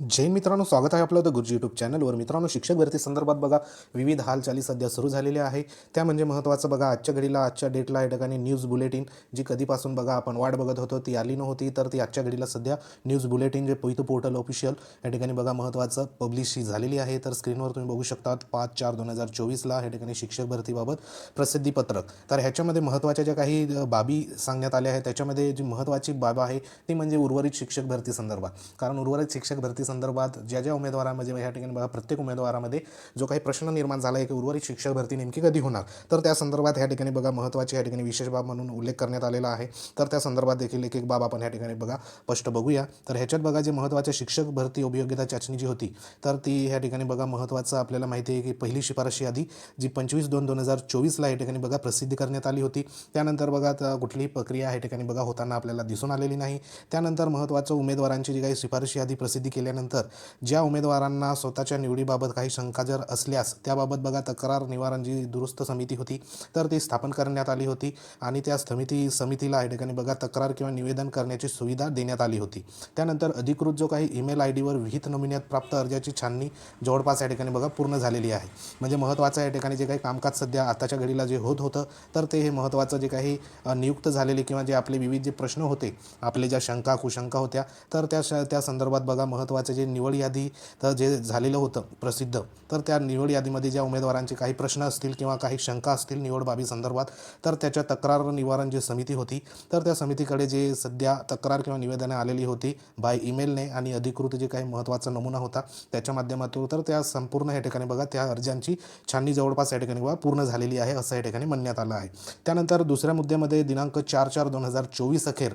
जय मित्रांनो स्वागत आहे आपलं द गुरुजी यूट्यूब चॅनलवर मित्रांनो शिक्षक भरती संदर्भात बघा विविध हालचाली सध्या सुरू झालेल्या आहे त्या म्हणजे महत्त्वाचं बघा आजच्या घडीला आजच्या डेटला या ठिकाणी न्यूज बुलेटिन. जी कधीपासून बघा आपण वाट बघत होतो ती आली नव्हती. तर ती आजच्या घडीला सध्या न्यूज बुलेटिन जे पोईतो पोर्टल ऑफिशियल या ठिकाणी बघा महत्त्वाचं पब्लिश झालेली आहे. तर स्क्रीनवर तुम्ही बघू शकतात पाच चार दोन हजार चोवीसला या ठिकाणी शिक्षक भरतीबाबत प्रसिद्धीपत्रक तर ह्याच्यामध्ये महत्त्वाच्या ज्या काही बाबी सांगण्यात आल्या आहेत त्याच्यामध्ये जी महत्त्वाची बाब आहे ती म्हणजे उर्वरित शिक्षक भरती संदर्भात. कारण उर्वरित शिक्षक भरती संदर्भात ज्या ज्या उमेदवारांमध्ये म्हणजे या ठिकाणी बघा प्रत्येक उमेदवारामध्ये जो काही प्रश्न निर्माण झाला आहे की उर्वरित शिक्षक भरती नेमकी कधी होणार? तर त्या संदर्भात या ठिकाणी बघा महत्त्वाची या ठिकाणी विशेष बाब म्हणून उल्लेख करण्यात आलेला आहे. तर त्या संदर्भात देखील एक एक बाब आपण या ठिकाणी बघा स्पष्ट बघूया. तर ह्याच्यात बघा जे महत्त्वाचे शिक्षक भरती उपयोग्यता चाचणी जी होती तर ती ह्या ठिकाणी बघा महत्त्वाचं आपल्याला माहिती आहे की पहिली शिफारशी यादी जी पंचवीस दोन दोन हजार चोवीसला या ठिकाणी बघा प्रसिद्धी करण्यात आली होती. त्यानंतर बघा कुठलीही प्रक्रिया या ठिकाणी बघा होताना आपल्याला दिसून आलेली नाही. त्यानंतर महत्त्वाचं उमेदवारांची जी काही शिफारशी यादी प्रसिद्धी झाल्यानंतर ज्या उमेदवारांना स्वतःच्या निवडीबाबत काही शंका जर असल्यास त्याबाबत बघा तक्रार निवारण जी दुरुस्त समिती होती तर ती स्थापन करण्यात आली होती आणि त्या समिती समितीला या ठिकाणी बघा तक्रार किंवा निवेदन करण्याची सुविधा देण्यात आली होती. त्यानंतर अधिकृत जो काही ईमेल आय डीवर विहित नमुन्यात प्राप्त अर्जाची छाननी जवळपास या ठिकाणी बघा पूर्ण झालेली आहे. म्हणजे महत्त्वाचं या ठिकाणी जे काही कामकाज सध्या आताच्या घडीला जे होत होतं तर ते हे महत्त्वाचं जे काही नियुक्त झालेले किंवा जे आपले विविध जे प्रश्न होते आपले ज्या शंका कुशंका होत्या तर त्या श त्या संदर्भात बघा महत्त्वाचं जे निवड यादी तर जे झालेलं होतं प्रसिद्ध तर त्या निवड यादीमध्ये ज्या उमेदवारांचे काही प्रश्न असतील किंवा काही शंका असतील निवड बाबी संदर्भात तर त्याच्या तक्रार निवारण जी समिती होती तर त्या समितीकडे जे सध्या तक्रार किंवा निवेदनं आलेली होती बाय ईमेलने आणि अधिकृत जे काही महत्त्वाचा नमुना होता त्याच्या माध्यमातून तर त्या संपूर्ण या ठिकाणी बघा त्या अर्जांची छाननी जवळपास या ठिकाणी बघा पूर्ण झालेली आहे असं या ठिकाणी म्हणण्यात आलं आहे. त्यानंतर दुसऱ्या मुद्द्यामध्ये दिनांक चार चार दोन हजार चोवीस अखेर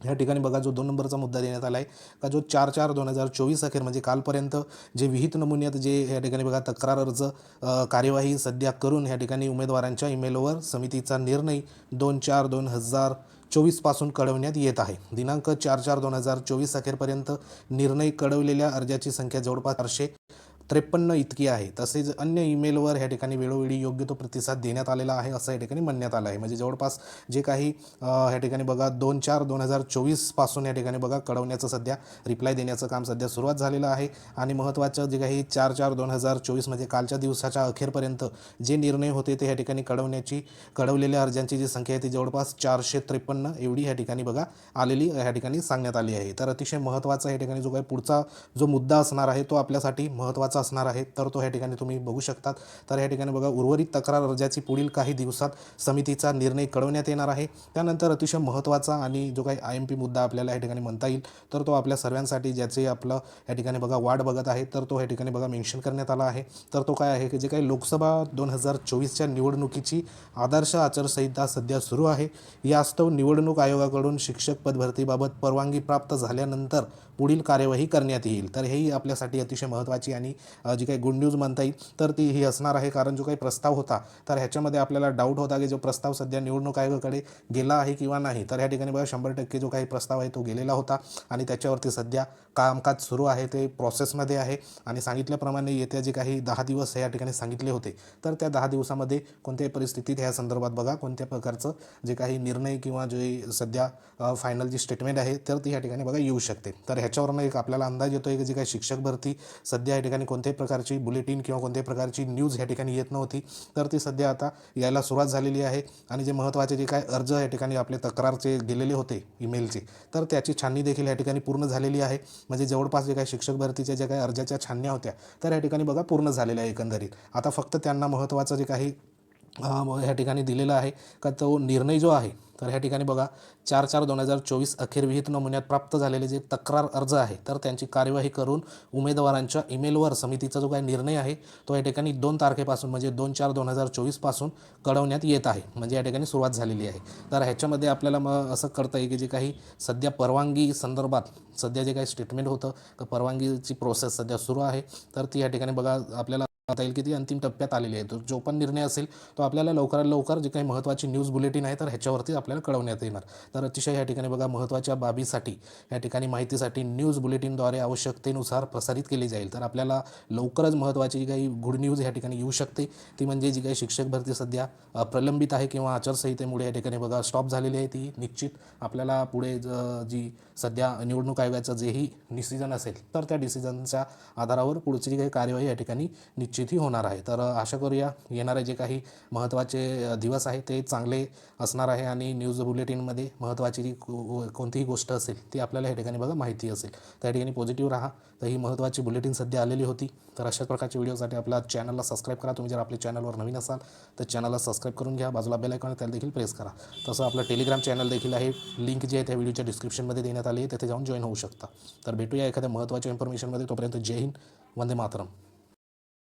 या ठिकाणी बघा जो दोन नंबरचा मुद्दा देण्यात आला आहे का जो चार चार दोन हजार चोवीस अखेर म्हणजे कालपर्यंत जे विहित नमुन्यात जे या ठिकाणी बघा तक्रार अर्ज कार्यवाही सध्या करून या ठिकाणी उमेदवारांच्या ईमेलवर समितीचा निर्णय दोन चार दोन हजार चोवीसपासून कळवण्यात येत आहे. दिनांक चार चार दोन हजार चोवीस अखेरपर्यंत निर्णय कळवलेल्या अर्जाची संख्या जवळपास चारशे त्रेपन्न इतकी आहे. तसेच अन्य ईमेलवर ह्या ठिकाणी वेळोवेळी योग्य तो प्रतिसाद देण्यात आलेला आहे असं या ठिकाणी म्हणण्यात आलं आहे. म्हणजे जवळपास जे काही ह्या ठिकाणी बघा दोन चार दोन हजार चोवीसपासून या ठिकाणी बघा कळवण्याचं सध्या रिप्लाय देण्याचं काम सध्या सुरुवात झालेलं आहे. आणि महत्त्वाचं जे काही चार चार दोन हजार चोवीस म्हणजे कालच्या दिवसाच्या अखेरपर्यंत जे निर्णय होते ते ह्या ठिकाणी कळवण्याची कळवलेल्या अर्जांची जी संख्या आहे ती जवळपास चारशे त्रेपन्न एवढी ह्या ठिकाणी बघा आलेली ह्या ठिकाणी सांगण्यात आली आहे. तर अतिशय महत्त्वाचा या ठिकाणी जो काही पुढचा जो मुद्दा असणार आहे तो आपल्यासाठी महत्त्वाचा असणार आहे तर तो ह्या ठिकाणी तुम्ही बघू शकतात. तर ह्या ठिकाणी बघा उर्वरित तक्रार अर्जाची पुढील काही दिवसात समितीचा निर्णय कळवण्यात येणार आहे. त्यानंतर अतिशय महत्त्वाचा आणि जो काही आय एम पी मुद्दा आपल्याला या ठिकाणी म्हणता येईल तर तो आपल्या सर्वांसाठी ज्याचे आपलं या ठिकाणी बघा वाट बघत आहे तर तो या ठिकाणी बघा मेन्शन करण्यात आला आहे. तर तो काय आहे की जे काही लोकसभा दोन हजार चोवीसच्या निवडणुकीची आदर्श आचारसंहिता सध्या सुरू आहे. यास्तव निवडणूक आयोगाकडून शिक्षक पदभरतीबाबत परवानगी प्राप्त झाल्यानंतर पुढील कार्यवाही करण्यात येईल. तर हेही आपल्यासाठी अतिशय महत्त्वाची आणि जी काही गुड न्यूज म्हणता येईल तर ती ही असणार आहे. कारण जो काही प्रस्ताव होता तर ह्याच्यामध्ये आपल्याला डाऊट होता की जो प्रस्ताव सध्या निवडणूक आयोगाकडे गेला आहे किंवा नाही. तर ह्या ठिकाणी बघा शंभर टक्के जो काही प्रस्ताव आहे तो गेलेला होता आणि त्याच्यावरती सध्या कामकाज सुरू आहे. ते प्रोसेसमध्ये आहे आणि सांगितल्याप्रमाणे येत्या जे काही दहा दिवस या ठिकाणी सांगितले होते तर त्या दहा दिवसामध्ये कोणत्याही परिस्थितीत ह्या संदर्भात बघा कोणत्या प्रकारचं जे काही निर्णय किंवा जे सध्या फायनल जी स्टेटमेंट आहे तर ती या ठिकाणी बघा येऊ शकते. तर ह्याच्यावरनं एक आपल्याला अंदाज येतो आहे की जी काही शिक्षक भरती सध्या या ठिकाणी कोण कोणत्याही प्रकारची बुलेटिन किंवा कोणत्याही प्रकारची न्यूज या ठिकाणी येत नव्हती. तर ती सध्या आता यायला सुरुवात झालेली आहे आणि जे महत्त्वाचे जे काय अर्ज या ठिकाणी आपले तक्रारचे गेलेले होते ईमेलचे तर त्याची छाननी देखील या ठिकाणी पूर्ण झालेली आहे. म्हणजे जवळपास जे काही शिक्षक भरतीच्या ज्या काही अर्जाच्या छानन्या होत्या तर या ठिकाणी बघा पूर्ण झालेल्या आहे एकंदरीत. आता फक्त त्यांना महत्त्वाचं जे काही ह्या ठिकाणी दिलेला आहे. का तो निर्णय जो आहे तर ह्या ठिकाणी बघा चार चार दोन हजार चोवीस अखेर विहित नमुन्यात प्राप्त झालेले जे तक्रार अर्ज आहे तर त्यांची कार्यवाही करून उमेदवारांच्या ईमेलवर समितीचा जो काही निर्णय आहे तो या ठिकाणी दोन तारखेपासून म्हणजे दोन चार दोन हजार चोवीसपासून कळवण्यात येत आहे. म्हणजे या ठिकाणी सुरुवात झालेली आहे. तर ह्याच्यामध्ये आपल्याला मग असं कळतं आहे की जे काही सध्या परवानगी संदर्भात सध्या जे काही स्टेटमेंट होतं तर परवानगीची प्रोसेस सध्या सुरू आहे तर ती या ठिकाणी बघा आपल्याला आता येईल की ती अंतिम टप्प्यात आलेली आहे. तो जो पण निर्णय असेल तो आपल्याला लवकरात लवकर जे काही महत्त्वाची न्यूज बुलेटिन आहे तर ह्याच्यावरती आपल्याला कळवण्यात येणार. तर अतिशय या ठिकाणी बघा महत्त्वाच्या बाबीसाठी या ठिकाणी माहितीसाठी न्यूज बुलेटिनद्वारे आवश्यकतेनुसार प्रसारित केली जाईल. तर आपल्याला लवकरच महत्त्वाची जी काही गुड न्यूज या ठिकाणी येऊ शकते. ती म्हणजे जी काही शिक्षक भरती सध्या प्रलंबित आहे किंवा आचारसंहितेमुळे या ठिकाणी बघा स्टॉप झालेली आहे ती निश्चित. आपल्याला पुढे ज- जी सध्या निवडणूक आयोगाचं जेही डिसिजन असेल तर त्या डिसिजनच्या आधारावर पुढची जी काही कार्यवाही या ठिकाणी निश्चित निश्चितही होणार आहे. तर आशा करूया येणारे जे काही महत्त्वाचे दिवस आहे ते चांगले असणार आहे आणि न्यूज बुलेटिनमध्ये महत्त्वाची जी को- कोणतीही गोष्ट असेल ती आपल्याला या ठिकाणी बघा माहिती असेल. त्या ठिकाणी पॉझिटिव्ह राहा. तर ही महत्त्वाची बुलेटिन सध्या आलेली होती. तर अशाच प्रकारच्या व्हिडिओसाठी आपल्या चॅनलला सबस्क्राईब करा. तुम्ही जर आपल्या चॅनलवर नवीन असाल तर चॅनलला सबस्क्राईब करून घ्या. बाजूला बेल आयकॉन त्याला देखील प्रेस करा. तसं आपलं टेलिग्राम चॅनल देखील आहे. लिंक जी आहे त्या व्हिडिओच्या डिस्क्रिप्शनमध्ये देण्यात आली आहे. तिथे जाऊन जॉईन होऊ शकता. तर भेटूया एखाद्या महत्त्वाच्या इन्फॉर्मेशनमध्ये तोपर्यंत जय हिंद. वंदे मातरम.